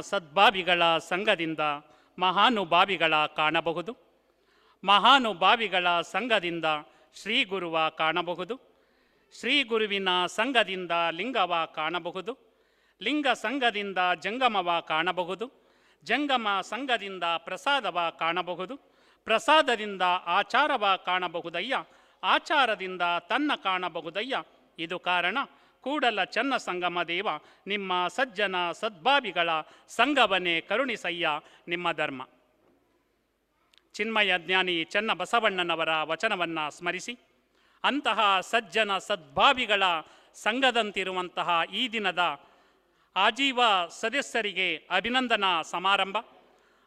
ಸದ್ಭಾವಿಗಳ ಸಂಘದಿಂದ ಮಹಾನುಭಾವಿಗಳ ಕಾಣಬಹುದು. ಮಹಾನುಭಾವಿಗಳ ಸಂಘದಿಂದ ಶ್ರೀ ಗುರುವ ಕಾಣಬಹುದು. ಶ್ರೀ ಗುರುವಿನ ಸಂಘದಿಂದ ಲಿಂಗವ ಕಾಣಬಹುದು. ಲಿಂಗ ಸಂಘದಿಂದ ಜಂಗಮವ ಕಾಣಬಹುದು. ಜಂಗಮ ಸಂಘದಿಂದ ಪ್ರಸಾದವ ಕಾಣಬಹುದು. ಪ್ರಸಾದದಿಂದ ಆಚಾರವ ಕಾಣಬಹುದಯ್ಯ. ಆಚಾರದಿಂದ ತನ್ನ ಕಾಣಬಹುದಯ್ಯ. ಇದು ಕಾರಣ. ಕೂಡಲ ಚನ್ನ ಸಂಗಮ ದೇವ, ನಿಮ್ಮ ಸಜ್ಜನ ಸದ್ಭಾವಿಗಳ ಸಂಗವನೆ ಕರುಣಿಸಯ್ಯ ನಿಮ್ಮ ಧರ್ಮ. ಚಿನ್ಮಯ ಜ್ಞಾನಿ ಚನ್ನ ಬಸವಣ್ಣನವರ ವಚನವನ್ನು ಸ್ಮರಿಸಿ. ಅಂತಹ ಸಜ್ಜನ ಸದ್ಭಾವಿಗಳ ಸಂಘದಂತಿರುವಂತಹ ಈ ದಿನದ ಆಜೀವ ಸದಸ್ಯರಿಗೆ ಅಭಿನಂದನಾ ಸಮಾರಂಭ.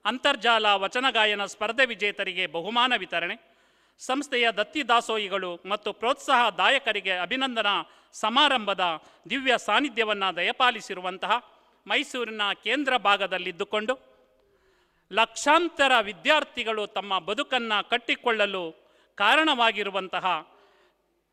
ಅಂತರ್ಜಾಲ ವಚನ ಗಾಯನ ಸ್ಪರ್ಧೆ ವಿಜೇತರಿಗೆ ಬಹುಮಾನ ವಿತರಣೆ. ಸಂಸ್ಥೆಯ ದತ್ತಿ ದಾಸೋಹಿಗಳು ಮತ್ತು ಪ್ರೋತ್ಸಾಹದಾಯಕರಿಗೆ ಅಭಿನಂದನಾ ಸಮಾರಂಭದ ದಿವ್ಯ ಸಾನ್ನಿಧ್ಯವನ್ನು ದಯಪಾಲಿಸಿರುವಂತಹ ಮೈಸೂರಿನ ಕೇಂದ್ರ ಭಾಗದಲ್ಲಿದ್ದುಕೊಂಡು ಲಕ್ಷಾಂತರ ವಿದ್ಯಾರ್ಥಿಗಳು ತಮ್ಮ ಬದುಕನ್ನು ಕಟ್ಟಿಕೊಳ್ಳಲು ಕಾರಣವಾಗಿರುವಂತಹ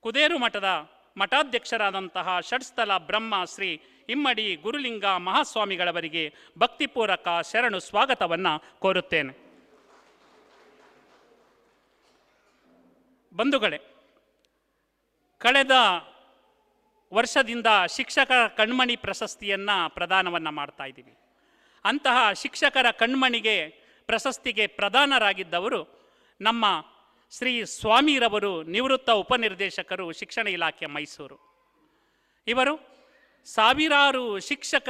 ಕುದೇರು ಮಠದ ಮಠಾಧ್ಯಕ್ಷರಾದಂತಹ ಷಡ್ಸ್ಥಲ ಬ್ರಹ್ಮ ಶ್ರೀ ಇಮ್ಮಡಿ ಗುರುಲಿಂಗ ಮಹಾಸ್ವಾಮಿಗಳವರಿಗೆ ಭಕ್ತಿಪೂರ್ವಕ ಶರಣು ಸ್ವಾಗತವನ್ನು ಕೋರುತ್ತೇನೆ. ಬಂಧುಗಳೇ, ಕಳೆದ ವರ್ಷದಿಂದ ಶಿಕ್ಷಕರ ಕಣ್ಮಣಿ ಪ್ರಶಸ್ತಿಯನ್ನು ಪ್ರದಾನವನ್ನು ಮಾಡ್ತಾ ಇದ್ದೀವಿ. ಅಂತಹ ಶಿಕ್ಷಕರ ಕಣ್ಮಣಿಗೆ ಪ್ರಶಸ್ತಿಗೆ ಪ್ರಧಾನರಾಗಿದ್ದವರು ನಮ್ಮ ಶ್ರೀ ಸ್ವಾಮಿರವರು, ನಿವೃತ್ತ ಉಪನಿರ್ದೇಶಕರು ಶಿಕ್ಷಣ ಇಲಾಖೆ ಮೈಸೂರು. ಇವರು ಸಾವಿರಾರು ಶಿಕ್ಷಕ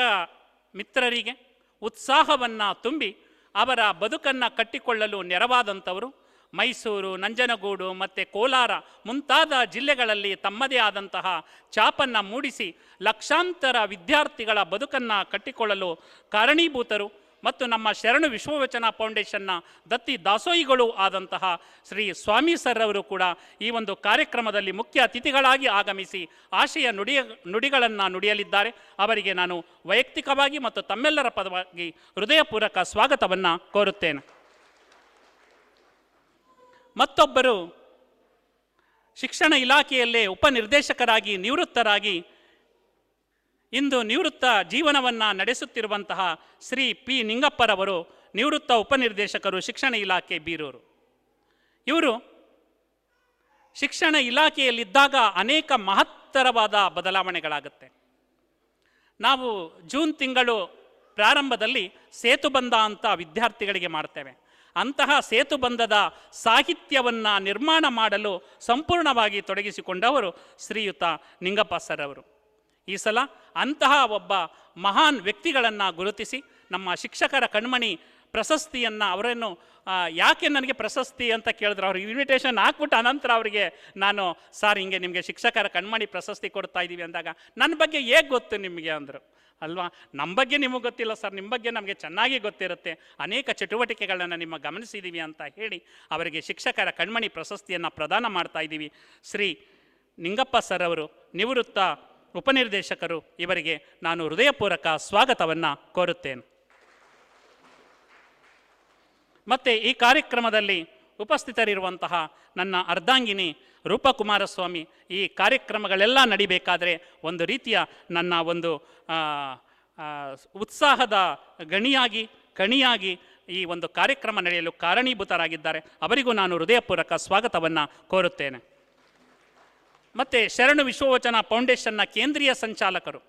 ಮಿತ್ರರಿಗೆ ಉತ್ಸಾಹವನ್ನು ತುಂಬಿ ಅವರ ಬದುಕನ್ನು ಕಟ್ಟಿಕೊಳ್ಳಲು ನೆರವಾದಂಥವರು ಮೈಸೂರು, ನಂಜನಗೂಡು ಮತ್ತು ಕೋಲಾರ ಮುಂತಾದ ಜಿಲ್ಲೆಗಳಲ್ಲಿ ತಮ್ಮದೇ ಆದಂತಹ ಛಾಪನ್ನು ಮೂಡಿಸಿ ಲಕ್ಷಾಂತರ ವಿದ್ಯಾರ್ಥಿಗಳ ಬದುಕನ್ನು ಕಟ್ಟಿಕೊಳ್ಳಲು ಕಾರಣೀಭೂತರು ಮತ್ತು ನಮ್ಮ ಶರಣು ವಿಶ್ವವಚನ ಫೌಂಡೇಶನ್ನ ದತ್ತಿ ದಾಸೋಹಿಗಳು ಆದಂತಹ ಶ್ರೀ ಸ್ವಾಮಿ ಸರ್ ಅವರು ಕೂಡ ಈ ಒಂದು ಕಾರ್ಯಕ್ರಮದಲ್ಲಿ ಮುಖ್ಯ ಅತಿಥಿಗಳಾಗಿ ಆಗಮಿಸಿ ಆಶಯ ನುಡಿಯ ನುಡಿಗಳನ್ನು ನುಡಿಯಲಿದ್ದಾರೆ. ಅವರಿಗೆ ನಾನು ವೈಯಕ್ತಿಕವಾಗಿ ಮತ್ತು ತಮ್ಮೆಲ್ಲರ ಪದವಾಗಿ ಹೃದಯಪೂರ್ವಕ ಸ್ವಾಗತವನ್ನು ಕೋರುತ್ತೇನೆ. ಮತ್ತೊಬ್ಬರು ಶಿಕ್ಷಣ ಇಲಾಖೆಯಲ್ಲೇ ಉಪನಿರ್ದೇಶಕರಾಗಿ ನಿವೃತ್ತರಾಗಿ ಇಂದು ನಿವೃತ್ತ ಜೀವನವನ್ನು ನಡೆಸುತ್ತಿರುವಂತಹ ಶ್ರೀ ಪಿ ನಿಂಗಪ್ಪರವರು ನಿವೃತ್ತ ಉಪನಿರ್ದೇಶಕರು ಶಿಕ್ಷಣ ಇಲಾಖೆ ಬೀರೂರು. ಇವರು ಶಿಕ್ಷಣ ಇಲಾಖೆಯಲ್ಲಿದ್ದಾಗ ಅನೇಕ ಮಹತ್ತರವಾದ ಬದಲಾವಣೆಗಳಾಗುತ್ತೆ. ನಾವು ಜೂನ್ ತಿಂಗಳು ಪ್ರಾರಂಭದಲ್ಲಿ ಸೇತುಬಂಧ ಅಂತ ವಿದ್ಯಾರ್ಥಿಗಳಿಗೆ ಮಾಡ್ತೇವೆ. ಅಂತಹ ಸೇತುಬಂಧದ ಸಾಹಿತ್ಯವನ್ನು ನಿರ್ಮಾಣ ಮಾಡಲು ಸಂಪೂರ್ಣವಾಗಿ ತೊಡಗಿಸಿಕೊಂಡವರು ಶ್ರೀಯುತ ನಿಂಗಪ್ಪ ಸರ್ ಅವರು. ಈ ಸಲ ಅಂತಹ ಒಬ್ಬ ಮಹಾನ್ ವ್ಯಕ್ತಿಗಳನ್ನು ಗುರುತಿಸಿ ನಮ್ಮ ಶಿಕ್ಷಕರ ಕಣ್ಮಣಿ ಪ್ರಶಸ್ತಿಯನ್ನು ಅವರನ್ನು ಯಾಕೆ ನನಗೆ ಪ್ರಶಸ್ತಿ ಅಂತ ಕೇಳಿದ್ರು, ಅವ್ರಿಗೆ ಇನ್ವಿಟೇಷನ್ ಹಾಕ್ಬಿಟ್ಟು ಅನಂತರ ಅವರಿಗೆ ನಾನು, ಸರ್, ಹಿಂಗೆ ನಿಮಗೆ ಶಿಕ್ಷಕರ ಕಣ್ಮಣಿ ಪ್ರಶಸ್ತಿ ಕೊಡ್ತಾ ಇದ್ದೀವಿ ಅಂದಾಗ, ನನ್ನ ಬಗ್ಗೆ ಹೇಗೆ ಗೊತ್ತು ನಿಮಗೆ? ಅಂದರು. ಅಲ್ವಾ? ನಮ್ಮ ಬಗ್ಗೆ ನಿಮಗೆ ಗೊತ್ತಿಲ್ಲ ಸರ್. ನಿಮ್ಮ ಬಗ್ಗೆ ನಮಗೆ ಚೆನ್ನಾಗಿ ಗೊತ್ತಿರುತ್ತೆ. ಅನೇಕ ಚಟುವಟಿಕೆಗಳನ್ನು ನಿಮ್ಮ ಗಮನಿಸಿದ್ದೀವಿ ಅಂತ ಹೇಳಿ ಅವರಿಗೆ ಶಿಕ್ಷಕರ ಕಣ್ಮಣಿ ಪ್ರಶಸ್ತಿಯನ್ನು ಪ್ರದಾನ ಮಾಡ್ತಾ ಇದ್ದೀವಿ ಶ್ರೀ ನಿಂಗಪ್ಪ ಸರ್ ಅವರು, ನಿವೃತ್ತ ಉಪನಿರ್ದೇಶಕರು, ಇವರಿಗೆ ನಾನು ಹೃದಯಪೂರ್ವಕ ಸ್ವಾಗತವನ್ನು ಕೋರುತ್ತೇನೆ. ಮತ್ತು ಈ ಕಾರ್ಯಕ್ರಮದಲ್ಲಿ ಉಪಸ್ಥಿತರಿರುವಂತಹ ನನ್ನ ಅರ್ಧಾಂಗಿನಿ ರೂಪಕುಮಾರಸ್ವಾಮಿ ಈ ಕಾರ್ಯಕ್ರಮಗಳೆಲ್ಲ ನಡಿಬೇಕಾದರೆ ಒಂದು ರೀತಿಯ ನನ್ನ ಒಂದು ಉತ್ಸಾಹದ ಗಣಿಯಾಗಿ, ಕಣಿಯಾಗಿ ಈ ಒಂದು ಕಾರ್ಯಕ್ರಮ ನಡೆಯಲು ಕಾರಣೀಭೂತರಾಗಿದ್ದಾರೆ. ಅವರಿಗೂ ನಾನು ಹೃದಯಪೂರ್ವಕ ಸ್ವಾಗತವನ್ನು ಕೋರುತ್ತೇನೆ. ಮತ್ತು ಶರಣು ವಿಶ್ವವಚನ ಫೌಂಡೇಶನ್ನ ಕೇಂದ್ರೀಯ ಸಂಚಾಲಕರು.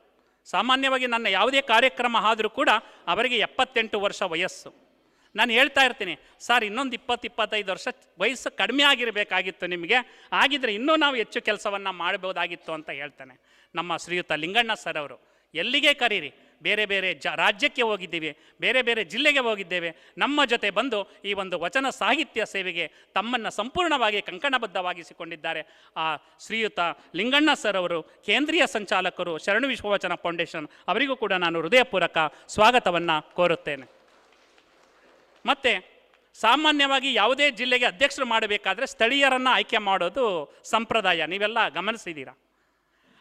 ಸಾಮಾನ್ಯವಾಗಿ ನನ್ನ ಯಾವುದೇ ಕಾರ್ಯಕ್ರಮ ಆದರೂ ಕೂಡ ಅವರಿಗೆ ಎಪ್ಪತ್ತೆಂಟು ವರ್ಷ ವಯಸ್ಸು. ನಾನು ಹೇಳ್ತಾ ಇರ್ತೀನಿ, ಸರ್, ಇನ್ನೊಂದು ಇಪ್ಪತ್ತು ಇಪ್ಪತ್ತೈದು ವರ್ಷ ವಯಸ್ಸು ಕಡಿಮೆ ಆಗಿರಬೇಕಾಗಿತ್ತು ನಿಮಗೆ. ಆಗಿದ್ರೆ ಇನ್ನೂ ನಾವು ಹೆಚ್ಚು ಕೆಲಸವನ್ನು ಮಾಡ್ಬೋದಾಗಿತ್ತು ಅಂತ ಹೇಳ್ತಾನೆ. ನಮ್ಮ ಶ್ರೀಯುತ ಲಿಂಗಣ್ಣ ಸರ್ ಅವರು, ಎಲ್ಲಿಗೆ ಕರೀರಿ? ಬೇರೆ ಬೇರೆ ಜ, ರಾಜ್ಯಕ್ಕೆ ಹೋಗಿದ್ದೀವಿ, ಬೇರೆ ಬೇರೆ ಜಿಲ್ಲೆಗೆ ಹೋಗಿದ್ದೇವೆ. ನಮ್ಮ ಜೊತೆ ಬಂದು ಈ ಒಂದು ವಚನ ಸಾಹಿತ್ಯ ಸೇವೆಗೆ ತಮ್ಮನ್ನು ಸಂಪೂರ್ಣವಾಗಿ ಕಂಕಣಬದ್ಧವಾಗಿಸಿಕೊಂಡಿದ್ದಾರೆ. ಆ ಶ್ರೀಯುತ ಲಿಂಗಣ್ಣ ಸರ್ ಅವರು, ಕೇಂದ್ರೀಯ ಸಂಚಾಲಕರು ಶರಣು ವಿಶ್ವವಚನ ಫೌಂಡೇಶನ್, ಅವರಿಗೂ ಕೂಡ ನಾನು ಹೃದಯಪೂರ್ವಕ ಸ್ವಾಗತವನ್ನು ಕೋರುತ್ತೇನೆ. ಮತ್ತು ಸಾಮಾನ್ಯವಾಗಿ ಯಾವುದೇ ಜಿಲ್ಲೆಗೆ ಅಧ್ಯಕ್ಷರು ಮಾಡಬೇಕಾದ್ರೆ ಸ್ಥಳೀಯರನ್ನು ಆಯ್ಕೆ ಮಾಡೋದು ಸಂಪ್ರದಾಯ. ನೀವೆಲ್ಲ ಗಮನಿಸಿದ್ದೀರಾ?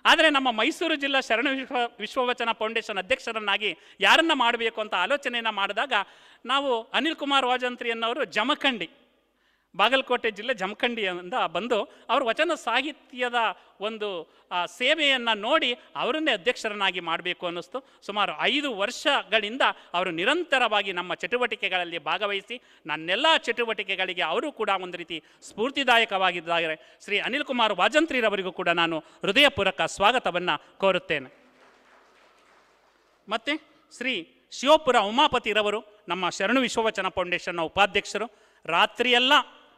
ಆದರೆ ನಮ್ಮ ಮೈಸೂರು ಜಿಲ್ಲಾ ಶರಣ ವಿಶ್ವ, ವಿಶ್ವವಚನ ಫೌಂಡೇಶನ್ ಅಧ್ಯಕ್ಷರನ್ನಾಗಿ ಯಾರನ್ನ ಮಾಡಬೇಕು ಅಂತ ಆಲೋಚನೆಯನ್ನು ಮಾಡಿದಾಗ ನಾವು ಅನಿಲ್ ಕುಮಾರ್ ವಾಜಂತ್ರಿ ಅನ್ನೋರು ಜಮಖಂಡಿ ಬಾಗಲಕೋಟೆ ಜಿಲ್ಲೆ ಜಮಖಂಡಿಯಿಂದ ಬಂದು ಅವರು ವಚನ ಸಾಹಿತ್ಯದ ಒಂದು ಸೇವೆಯನ್ನು ನೋಡಿ ಅವರನ್ನೇ ಅಧ್ಯಕ್ಷರನ್ನಾಗಿ ಮಾಡಬೇಕು ಅನ್ನಿಸ್ತು. ಸುಮಾರು ಐದು ವರ್ಷಗಳಿಂದ ಅವರು ನಿರಂತರವಾಗಿ ನಮ್ಮ ಚಟುವಟಿಕೆಗಳಲ್ಲಿ ಭಾಗವಹಿಸಿ, ನನ್ನೆಲ್ಲ ಚಟುವಟಿಕೆಗಳಿಗೆ ಅವರು ಕೂಡ ಒಂದು ರೀತಿ ಸ್ಫೂರ್ತಿದಾಯಕವಾಗಿದ್ದಾರೆ. ಶ್ರೀ ಅನಿಲ್ ಕುಮಾರ್ ವಾಜಂತ್ರಿರವರಿಗೂ ಕೂಡ ನಾನು ಹೃದಯಪೂರ್ವಕ ಸ್ವಾಗತವನ್ನು ಕೋರುತ್ತೇನೆ. ಮತ್ತು ಶ್ರೀ ಶಿವಪುರ ಉಮಾಪತಿರವರು ನಮ್ಮ ಶರಣು ವಿಶ್ವವಚನ ಫೌಂಡೇಶನ್ನ ಉಪಾಧ್ಯಕ್ಷರು. ರಾತ್ರಿಯೆಲ್ಲ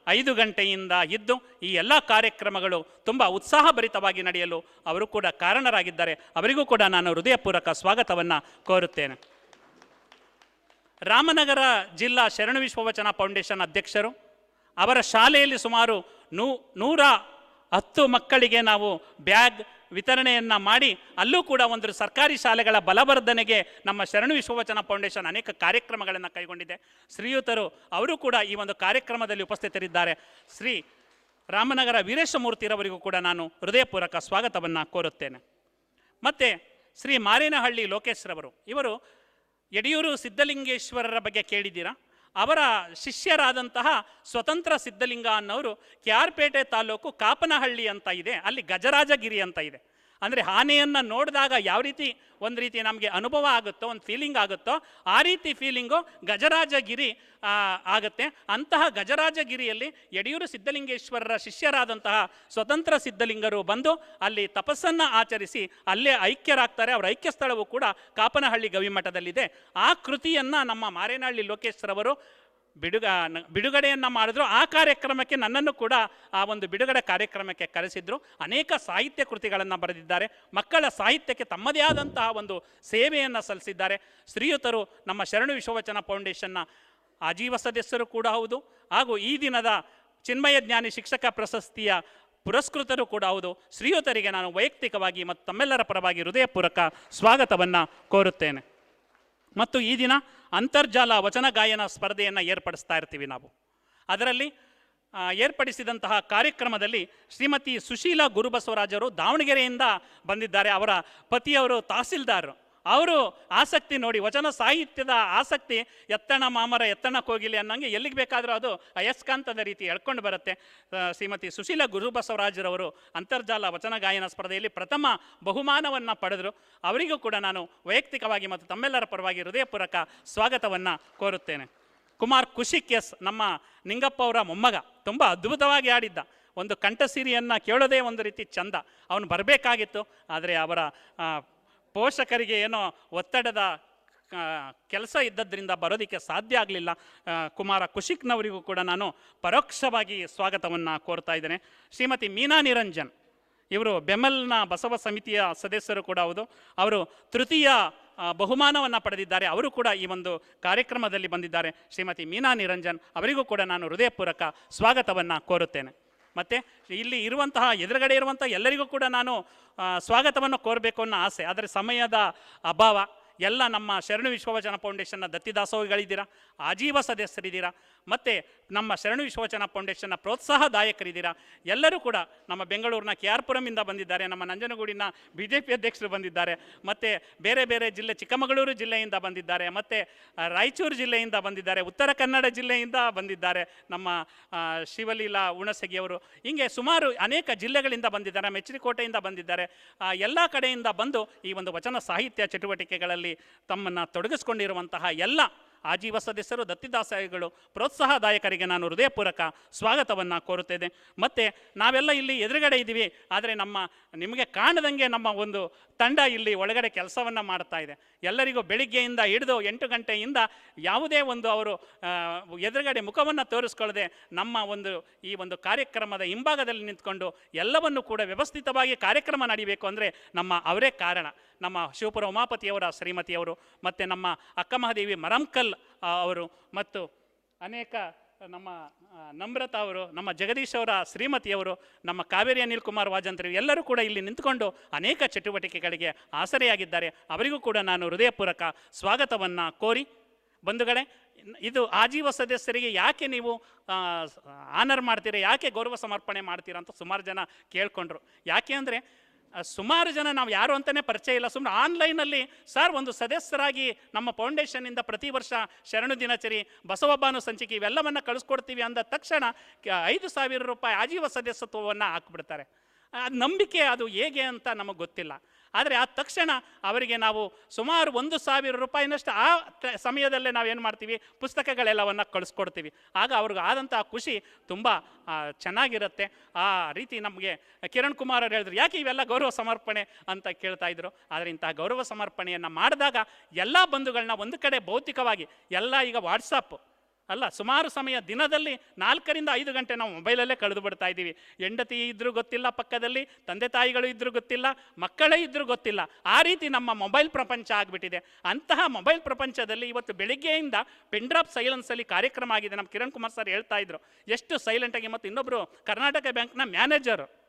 ಐದು ಗಂಟೆಯಿಂದ ಇದ್ದು ಈ ಎಲ್ಲ ಕಾರ್ಯಕ್ರಮಗಳು ತುಂಬ ಉತ್ಸಾಹಭರಿತವಾಗಿ ನಡೆಯಲು ಅವರು ಕೂಡ ಕಾರಣರಾಗಿದ್ದಾರೆ. ಅವರಿಗೂ ಕೂಡ ನಾನು ಹೃದಯಪೂರ್ವಕ ಸ್ವಾಗತವನ್ನು ಕೋರುತ್ತೇನೆ. ರಾಮನಗರ ಜಿಲ್ಲಾ ಶರಣ ವಿಶ್ವವಚನ ಫೌಂಡೇಶನ್ ಅಧ್ಯಕ್ಷರು, ಅವರ ಶಾಲೆಯಲ್ಲಿ ಸುಮಾರು ನೂ, ನೂರ ಹತ್ತು ಮಕ್ಕಳಿಗೆ ನಾವು ಬ್ಯಾಗ್ ವಿತರಣೆಯನ್ನು ಮಾಡಿ ಅಲ್ಲೂ ಕೂಡ ಒಂದು ಸರ್ಕಾರಿ ಶಾಲೆಗಳ ಬಲವರ್ಧನೆಗೆ ನಮ್ಮ ಶರಣು ವಿಶ್ವವಚನ ಫೌಂಡೇಶನ್ ಅನೇಕ ಕಾರ್ಯಕ್ರಮಗಳನ್ನು ಕೈಗೊಂಡಿದೆ. ಶ್ರೀಯುತರು ಅವರು ಕೂಡ ಈ ಒಂದು ಕಾರ್ಯಕ್ರಮದಲ್ಲಿ ಉಪಸ್ಥಿತರಿದ್ದಾರೆ. ಶ್ರೀ ರಾಮನಗರ ವೀರೇಶಮೂರ್ತಿರವರಿಗೂ ಕೂಡ ನಾನು ಹೃದಯಪೂರ್ವಕ ಸ್ವಾಗತವನ್ನು ಕೋರುತ್ತೇನೆ. ಮತ್ತು ಶ್ರೀ ಮಾರೇನಹಳ್ಳಿ ಲೋಕೇಶ್ರವರು, ಇವರು ಯಡಿಯೂರು ಸಿದ್ಧಲಿಂಗೇಶ್ವರರ ಬಗ್ಗೆ ಕೇಳಿದ್ದೀರಾ? ಅವರ ಶಿಷ್ಯರಾದಂತಹ ಸ್ವತಂತ್ರ ಸಿದ್ಧಲಿಂಗ ಅನ್ನೋರು ಕ್ಯಾರ್ಪೇಟೆ ತಾಲೂಕು ಕಾಪನಹಳ್ಳಿ ಅಂತ ಇದೆ. ಅಲ್ಲಿ ಗಜರಾಜಗಿರಿ ಅಂತ ಇದೆ. ಅಂದರೆ ಆನೆಯನ್ನು ನೋಡಿದಾಗ ಯಾವ ರೀತಿ ಒಂದು ರೀತಿ ನಮಗೆ ಅನುಭವ ಆಗುತ್ತೋ, ಒಂದು ಫೀಲಿಂಗ್ ಆಗುತ್ತೋ, ಆ ರೀತಿ ಫೀಲಿಂಗು ಗಜರಾಜಗಿರಿ ಆಗುತ್ತೆ. ಅಂತಹ ಗಜರಾಜಗಿರಿಯಲ್ಲಿ ಯಡಿಯೂರು ಸಿದ್ಧಲಿಂಗೇಶ್ವರರ ಶಿಷ್ಯರಾದಂತಹ ಸ್ವತಂತ್ರ ಸಿದ್ಧಲಿಂಗರು ಬಂದು ಅಲ್ಲಿ ತಪಸ್ಸನ್ನು ಆಚರಿಸಿ ಅಲ್ಲೇ ಐಕ್ಯರಾಗ್ತಾರೆ. ಅವರ ಐಕ್ಯ ಸ್ಥಳವು ಕೂಡ ಕಾಪನಹಳ್ಳಿ ಗವಿಮಠದಲ್ಲಿದೆ. ಆ ಕೃತಿಯನ್ನು ನಮ್ಮ ಮಾರೇನಹಳ್ಳಿ ಲೋಕೇಶ್ವರವರು ಬಿಡುಗ ಬಿಡುಗಡೆಯನ್ನು ಮಾಡಿದ್ರು. ಆ ಕಾರ್ಯಕ್ರಮಕ್ಕೆ ನನ್ನನ್ನು ಕೂಡ ಆ ಒಂದು ಬಿಡುಗಡೆ ಕಾರ್ಯಕ್ರಮಕ್ಕೆ ಕರೆಸಿದ್ರು. ಅನೇಕ ಸಾಹಿತ್ಯ ಕೃತಿಗಳನ್ನು ಬರೆದಿದ್ದಾರೆ. ಮಕ್ಕಳ ಸಾಹಿತ್ಯಕ್ಕೆ ತಮ್ಮದೇ ಆದಂತಹ ಒಂದು ಸೇವೆಯನ್ನು ಸಲ್ಲಿಸಿದ್ದಾರೆ. ಶ್ರೀಯುತರು ನಮ್ಮ ಶರಣು ವಿಶ್ವವಚನ ಫೌಂಡೇಶನ್ನ ಆಜೀವ ಸದಸ್ಯರು ಕೂಡ ಹೌದು. ಹಾಗೂ ಈ ದಿನದ ಚಿನ್ಮಯ ಜ್ಞಾನಿ ಶಿಕ್ಷಕ ಪ್ರಶಸ್ತಿಯ ಪುರಸ್ಕೃತರು ಕೂಡ ಹೌದು. ಶ್ರೀಯುತರಿಗೆ ನಾನು ವೈಯಕ್ತಿಕವಾಗಿ ಮತ್ತು ತಮ್ಮೆಲ್ಲರ ಪರವಾಗಿ ಹೃದಯಪೂರ್ವಕ ಸ್ವಾಗತವನ್ನು ಕೋರುತ್ತೇನೆ. ಮತ್ತು ಈ ದಿನ ಅಂತರ್ಜಾಲ ವಚನ ಗಾಯನ ಸ್ಪರ್ಧೆಯನ್ನು ಏರ್ಪಡಿಸ್ತಾ ಇರ್ತೀವಿ ನಾವು. ಅದರಲ್ಲಿ ಏರ್ಪಡಿಸಿದಂತಹ ಕಾರ್ಯಕ್ರಮದಲ್ಲಿ ಶ್ರೀಮತಿ ಸುಶೀಲಾ ಗುರುಬಸವರಾಜರು ದಾವಣಗೆರೆಯಿಂದ ಬಂದಿದ್ದಾರೆ. ಅವರ ಪತಿಯವರು ತಹಸೀಲ್ದಾರರು ಅವರು ಆಸಕ್ತಿ ನೋಡಿ, ವಚನ ಸಾಹಿತ್ಯದ ಆಸಕ್ತಿ, ಎತ್ತಣ ಮಾಮರ ಎತ್ತಣ ಕೋಗಿಲೆ ಅನ್ನಂಗೆ ಎಲ್ಲಿಗೆ ಬೇಕಾದರೂ ಅದು ಅಯಸ್ಕಾಂತದ ರೀತಿ ಎಳ್ಕೊಂಡು ಬರುತ್ತೆ. ಶ್ರೀಮತಿ ಸುಶೀಲ ಗುರುಬಸವರಾಜರವರು ಅಂತರ್ಜಾಲ ವಚನ ಗಾಯನ ಸ್ಪರ್ಧೆಯಲ್ಲಿ ಪ್ರಥಮ ಬಹುಮಾನವನ್ನು ಪಡೆದರು. ಅವರಿಗೂ ಕೂಡ ನಾನು ವೈಯಕ್ತಿಕವಾಗಿ ಮತ್ತು ತಮ್ಮೆಲ್ಲರ ಪರವಾಗಿ ಹೃದಯಪೂರ್ವಕ ಸ್ವಾಗತವನ್ನು ಕೋರುತ್ತೇನೆ. ಕುಮಾರ್ ಖುಷಿಕ್ ಎಸ್ ನಮ್ಮ ನಿಂಗಪ್ಪ ಅವರ ಮೊಮ್ಮಗ, ತುಂಬ ಅದ್ಭುತವಾಗಿ ಆಡಿದ್ದ ಒಂದು ಕಂಠಸಿರಿಯನ್ನು ಕೇಳೋದೇ ಒಂದು ರೀತಿ ಚಂದ. ಅವನು ಬರಬೇಕಾಗಿತ್ತು, ಆದರೆ ಅವರ ಪೋಷಕರಿಗೆ ಏನೋ ಒತ್ತಡದ ಕೆಲಸ ಇದ್ದದ್ರಿಂದ ಬರೋದಕ್ಕೆ ಸಾಧ್ಯ ಆಗಲಿಲ್ಲ. ಕುಮಾರ ಕುಶಿಕ್ನವರಿಗೂ ಕೂಡ ನಾನು ಪರೋಕ್ಷವಾಗಿ ಸ್ವಾಗತವನ್ನು ಕೋರ್ತಾ ಇದ್ದೇನೆ. ಶ್ರೀಮತಿ ಮೀನಾ ನಿರಂಜನ್, ಇವರು ಬೆಮಲ್ನ ಬಸವ ಸಮಿತಿಯ ಸದಸ್ಯರು ಕೂಡ ಹೌದು. ಅವರು ತೃತೀಯ ಬಹುಮಾನವನ್ನು ಪಡೆದಿದ್ದಾರೆ. ಅವರು ಕೂಡ ಈ ಒಂದು ಕಾರ್ಯಕ್ರಮದಲ್ಲಿ ಬಂದಿದ್ದಾರೆ. ಶ್ರೀಮತಿ ಮೀನಾ ನಿರಂಜನ್ ಅವರಿಗೂ ಕೂಡ ನಾನು ಹೃದಯಪೂರ್ವಕ ಸ್ವಾಗತವನ್ನು ಕೋರುತ್ತೇನೆ. ಮತ್ತು ಇಲ್ಲಿ ಇರುವಂತಹ, ಎದುರುಗಡೆ ಇರುವಂಥ ಎಲ್ಲರಿಗೂ ಕೂಡ ನಾನು ಸ್ವಾಗತವನ್ನು ಕೋರಬೇಕು ಅನ್ನೋ ಆಸೆ. ಆದರೆ ಸಮಯದ ಅಭಾವ ಎಲ್ಲ ನಮ್ಮ ಶರಣು ವಿಶ್ವವಚನ ಫೌಂಡೇಶನ್ನ ದತ್ತಿದಾಸೋಹಿಗಳಿದ್ದೀರಾ, ಆಜೀವ ಸದಸ್ಯರಿದ್ದೀರಾ, ಮತ್ತು ನಮ್ಮ ಶರಣು ವಿಶ್ವವಚನ ಫೌಂಡೇಶನ್ನ ಪ್ರೋತ್ಸಾಹದಾಯಕರಿದ್ದೀರಾ, ಎಲ್ಲರೂ ಕೂಡ ನಮ್ಮ ಬೆಂಗಳೂರಿನ ಕೆ ಆರ್ ಪುರಮಿಂದ ಬಂದಿದ್ದಾರೆ, ನಮ್ಮ ನಂಜನಗೂಡಿನ ಬಿ ಜೆ ಪಿ ಅಧ್ಯಕ್ಷರು ಬಂದಿದ್ದಾರೆ, ಮತ್ತು ಬೇರೆ ಬೇರೆ ಜಿಲ್ಲೆ, ಚಿಕ್ಕಮಗಳೂರು ಜಿಲ್ಲೆಯಿಂದ ಬಂದಿದ್ದಾರೆ, ಮತ್ತು ರಾಯಚೂರು ಜಿಲ್ಲೆಯಿಂದ ಬಂದಿದ್ದಾರೆ, ಉತ್ತರ ಕನ್ನಡ ಜಿಲ್ಲೆಯಿಂದ ಬಂದಿದ್ದಾರೆ, ನಮ್ಮ ಶಿವಲೀಲಾ ಉಣಸಗಿಯವರು ಹಿಂಗೆ ಸುಮಾರು ಅನೇಕ ಜಿಲ್ಲೆಗಳಿಂದ ಬಂದಿದ್ದಾರೆ ಮೆಚ್ಚರಿಕೋಟೆಯಿಂದ ಬಂದಿದ್ದಾರೆ ಎಲ್ಲ ಕಡೆಯಿಂದ ಬಂದು ಈ ಒಂದು ವಚನ ಸಾಹಿತ್ಯ ಚಟುವಟಿಕೆಗಳಲ್ಲಿ ತಮ್ಮನ್ನು ತೊಡಗಿಸ್ಕೊಂಡಿರುವಂತಹ ಎಲ್ಲ ಆಜೀವ ಸದಸ್ಯರು ದತ್ತಿದಾಸಗಳು ಪ್ರೋತ್ಸಾಹದಾಯಕರಿಗೆ ನಾನು ಹೃದಯಪೂರ್ವಕ ಸ್ವಾಗತವನ್ನು ಕೋರುತ್ತೇನೆ. ಮತ್ತು ನಾವೆಲ್ಲ ಇಲ್ಲಿ ಎದುರುಗಡೆ ಇದ್ದೀವಿ, ಆದರೆ ನಮ್ಮ, ನಿಮಗೆ ಕಾಣದಂಗೆ ನಮ್ಮ ಒಂದು ತಂಡ ಇಲ್ಲಿ ಒಳಗಡೆ ಕೆಲಸವನ್ನು ಮಾಡ್ತಾ ಇದೆ. ಎಲ್ಲರಿಗೂ ಬೆಳಿಗ್ಗೆಯಿಂದ ಹಿಡಿದು ಎಂಟು ಗಂಟೆಯಿಂದ ಯಾವುದೇ ಒಂದು ಅವರು ಎದುರುಗಡೆ ಮುಖವನ್ನು ತೋರಿಸ್ಕೊಳ್ಳದೆ ನಮ್ಮ ಒಂದು ಈ ಒಂದು ಕಾರ್ಯಕ್ರಮದ ಹಿಂಭಾಗದಲ್ಲಿ ನಿಂತ್ಕೊಂಡು ಎಲ್ಲವನ್ನು ಕೂಡ ವ್ಯವಸ್ಥಿತವಾಗಿ ಕಾರ್ಯಕ್ರಮ ನಡೀಬೇಕು ಅಂದರೆ ನಮ್ಮ ಅವರೇ ಕಾರಣ. ನಮ್ಮ ಶಿವಪುರ ಉಮಾಪತಿಯವರ ಶ್ರೀಮತಿಯವರು, ಮತ್ತು ನಮ್ಮ ಅಕ್ಕಮಹಾದೇವಿ ಮರಂಕಲ್ ಅವರು, ಮತ್ತು ಅನೇಕ ನಮ್ಮ ನಮ್ರತಾ ಅವರು, ನಮ್ಮ ಜಗದೀಶ್ ಅವರ ಶ್ರೀಮತಿಯವರು ನಮ್ಮ ಕಾವೇರಿ ಅನಿಲ್ ಕುಮಾರ್ ವಾಜಂತ್ರಿ ಎಲ್ಲರೂ ಕೂಡ ಇಲ್ಲಿ ನಿಂತ್ಕೊಂಡು ಅನೇಕ ಚಟುವಟಿಕೆಗಳಿಗೆ ಆಸರೆಯಾಗಿದ್ದಾರೆ. ಅವರಿಗೂ ಕೂಡ ನಾನು ಹೃದಯಪೂರ್ವಕ ಸ್ವಾಗತವನ್ನು ಕೋರಿ, ಬಂಧುಗಳೇ, ಇದು ಆಜೀವ ಸದಸ್ಯರಿಗೆ ಯಾಕೆ ನೀವು ಆನರ್ ಮಾಡ್ತೀರಾ, ಯಾಕೆ ಗೌರವ ಸಮರ್ಪಣೆ ಮಾಡ್ತೀರಾ ಅಂತ ಸುಮಾರು ಜನ ಕೇಳ್ಕೊಂಡ್ರು. ಯಾಕೆ ಅಂದರೆ ಸುಮಾರು ಜನ ನಾವು ಯಾರು ಅಂತಲೇ ಪರಿಚಯ ಇಲ್ಲ. ಸುಮ್ಮನೆ ಆನ್ಲೈನಲ್ಲಿ ಸರ್ ಒಂದು ಸದಸ್ಯರಾಗಿ ನಮ್ಮ ಫೌಂಡೇಶನ್ನಿಂದ ಪ್ರತಿ ವರ್ಷ ಶರಣು ದಿನಚರಿ, ಬಸವಬ್ಬಾನು ಸಂಚಿಕೆ ಇವೆಲ್ಲವನ್ನು ಕಳಿಸ್ಕೊಡ್ತೀವಿ ಅಂದ ತಕ್ಷಣ ಐದು ಸಾವಿರ ರೂಪಾಯಿ ಆಜೀವ ಸದಸ್ಯತ್ವವನ್ನು ಹಾಕ್ಬಿಡ್ತಾರೆ. ಆ ನಂಬಿಕೆ ಅದು ಹೇಗೆ ಅಂತ ನಮಗೆ ಗೊತ್ತಿಲ್ಲ. ಆದರೆ ಆ ತಕ್ಷಣ ಅವರಿಗೆ ನಾವು ಸುಮಾರು ಒಂದು ಸಾವಿರ ರೂಪಾಯಿನಷ್ಟು ಆ ಸಮಯದಲ್ಲೇ ನಾವೇನು ಮಾಡ್ತೀವಿ? ಪುಸ್ತಕಗಳೆಲ್ಲವನ್ನು ಕಳಿಸ್ಕೊಡ್ತೀವಿ. ಆಗ ಅವ್ರಿಗೆ ಆದಂಥ ಖುಷಿ ತುಂಬ ಚೆನ್ನಾಗಿರುತ್ತೆ. ಆ ರೀತಿ ನಮಗೆ ಕಿರಣ್ ಕುಮಾರ್ ಅವರು ಹೇಳಿದ್ರು, ಯಾಕೆ ಇವೆಲ್ಲ ಗೌರವ ಸಮರ್ಪಣೆ? ಅಂತ ಕೇಳ್ತಾ ಇದ್ರು. ಆದರೆ ಇಂತಹ ಗೌರವ ಸಮರ್ಪಣೆಯನ್ನು ಮಾಡಿದಾಗ ಎಲ್ಲ ಬಂಧುಗಳನ್ನ ಒಂದು ಕಡೆ ಭೌತಿಕವಾಗಿ, ಎಲ್ಲ ಈಗ ವಾಟ್ಸಪ್ ಅಲ್ಲ, ಸುಮಾರು ಸಮಯ ದಿನದಲ್ಲಿ ನಾಲ್ಕರಿಂದ ಐದು ಗಂಟೆ ನಾವು ಮೊಬೈಲಲ್ಲೇ ಕಳೆದು ಬಿಡ್ತಾ ಇದ್ದೀವಿ. ಹೆಂಡತಿ ಇದ್ರೂ ಗೊತ್ತಿಲ್ಲ ಪಕ್ಕದಲ್ಲಿ, ತಂದೆ ತಾಯಿಗಳು ಇದ್ರೂ ಗೊತ್ತಿಲ್ಲ, ಮಕ್ಕಳೇ ಇದ್ರೂ ಗೊತ್ತಿಲ್ಲ. ಆ ರೀತಿ ನಮ್ಮ ಮೊಬೈಲ್ ಪ್ರಪಂಚ ಆಗಿಬಿಟ್ಟಿದೆ. ಅಂತಹ ಮೊಬೈಲ್ ಪ್ರಪಂಚದಲ್ಲಿ ಇವತ್ತು ಬೆಳಿಗ್ಗೆಯಿಂದ ಪೆಂಡ್ರಾಪ್ ಸೈಲೆನ್ಸಲ್ಲಿ ಕಾರ್ಯಕ್ರಮ ಆಗಿದೆ. ನಮ್ಮ ಕಿರಣ್ ಕುಮಾರ್ ಸರ್ ಹೇಳ್ತಾ ಇದ್ರು, ಎಷ್ಟು ಸೈಲೆಂಟಾಗಿ ಮತ್ತು ಇನ್ನೊಬ್ಬರು ಕರ್ನಾಟಕ ಬ್ಯಾಂಕ್ನ ಮ್ಯಾನೇಜರು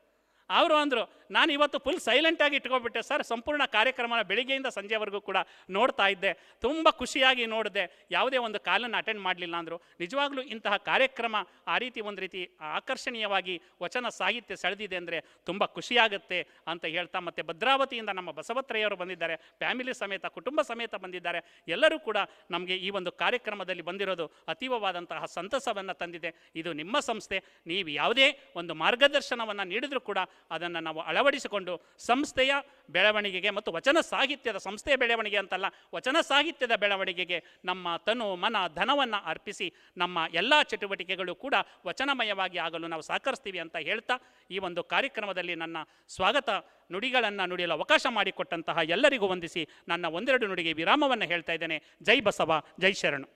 ಅವರು ಅಂದರು, ನಾನು ಇವತ್ತು ಫುಲ್ ಸೈಲೆಂಟಾಗಿ ಇಟ್ಕೊಬಿಟ್ಟೆ ಸರ್ ಸಂಪೂರ್ಣ ಕಾರ್ಯಕ್ರಮನ ಬೆಳಿಗ್ಗೆಯಿಂದ ಸಂಜೆವರೆಗೂ ಕೂಡ ನೋಡ್ತಾ ಇದ್ದೆ. ತುಂಬ ಖುಷಿಯಾಗಿ ನೋಡಿದೆ. ಯಾವುದೇ ಒಂದು ಕಾಲನ್ನು ಅಟೆಂಡ್ ಮಾಡಲಿಲ್ಲ ಅಂದರು. ನಿಜವಾಗ್ಲೂ ಇಂತಹ ಕಾರ್ಯಕ್ರಮ ಆ ರೀತಿ ಒಂದು ರೀತಿ ಆಕರ್ಷಣೀಯವಾಗಿ ವಚನ ಸಾಹಿತ್ಯ ಸೆಳೆದಿದೆ ಅಂದರೆ ತುಂಬ ಖುಷಿಯಾಗುತ್ತೆ ಅಂತ ಹೇಳ್ತಾ ಮತ್ತು ಭದ್ರಾವತಿಯಿಂದ ನಮ್ಮ ಬಸವತ್ರಯ್ಯವರು ಬಂದಿದ್ದಾರೆ. ಫ್ಯಾಮಿಲಿ ಸಮೇತ, ಕುಟುಂಬ ಸಮೇತ ಬಂದಿದ್ದಾರೆ. ಎಲ್ಲರೂ ಕೂಡ ನಮಗೆ ಈ ಒಂದು ಕಾರ್ಯಕ್ರಮದಲ್ಲಿ ಬಂದಿರೋದು ಅತೀವವಾದಂತಹ ಸಂತಸವನ್ನು ತಂದಿದೆ. ಇದು ನಿಮ್ಮ ಸಂಸ್ಥೆ. ನೀವು ಯಾವುದೇ ಒಂದು ಮಾರ್ಗದರ್ಶನವನ್ನು ನೀಡಿದರೂ ಕೂಡ ಅದನ್ನು ನಾವು ಅಳವಡಿಸಿಕೊಂಡು ಸಂಸ್ಥೆಯ ಬೆಳವಣಿಗೆಗೆ ಮತ್ತು ವಚನ ಸಾಹಿತ್ಯದ ಸಂಸ್ಥೆಯ ಬೆಳವಣಿಗೆ ಅಂತಲ್ಲ, ವಚನ ಸಾಹಿತ್ಯದ ಬೆಳವಣಿಗೆಗೆ ನಮ್ಮ ತನು ಮನ ಧನವನ್ನು ಅರ್ಪಿಸಿ ನಮ್ಮ ಎಲ್ಲ ಚಟುವಟಿಕೆಗಳು ಕೂಡ ವಚನಮಯವಾಗಿ ಆಗಲು ನಾವು ಸಹಕರಿಸ್ತೀವಿ ಅಂತ ಹೇಳ್ತಾ ಈ ಒಂದು ಕಾರ್ಯಕ್ರಮದಲ್ಲಿ ನನ್ನ ಸ್ವಾಗತ ನುಡಿಗಳನ್ನು ನುಡಿಯಲು ಅವಕಾಶ ಮಾಡಿಕೊಟ್ಟಂತಹ ಎಲ್ಲರಿಗೂ ವಂದಿಸಿ ನನ್ನ ಒಂದೆರಡು ನುಡಿಗೆ ವಿರಾಮವನ್ನು ಹೇಳ್ತಾ ಇದ್ದೇನೆ. ಜೈ ಬಸವ, ಜೈ ಶರಣು.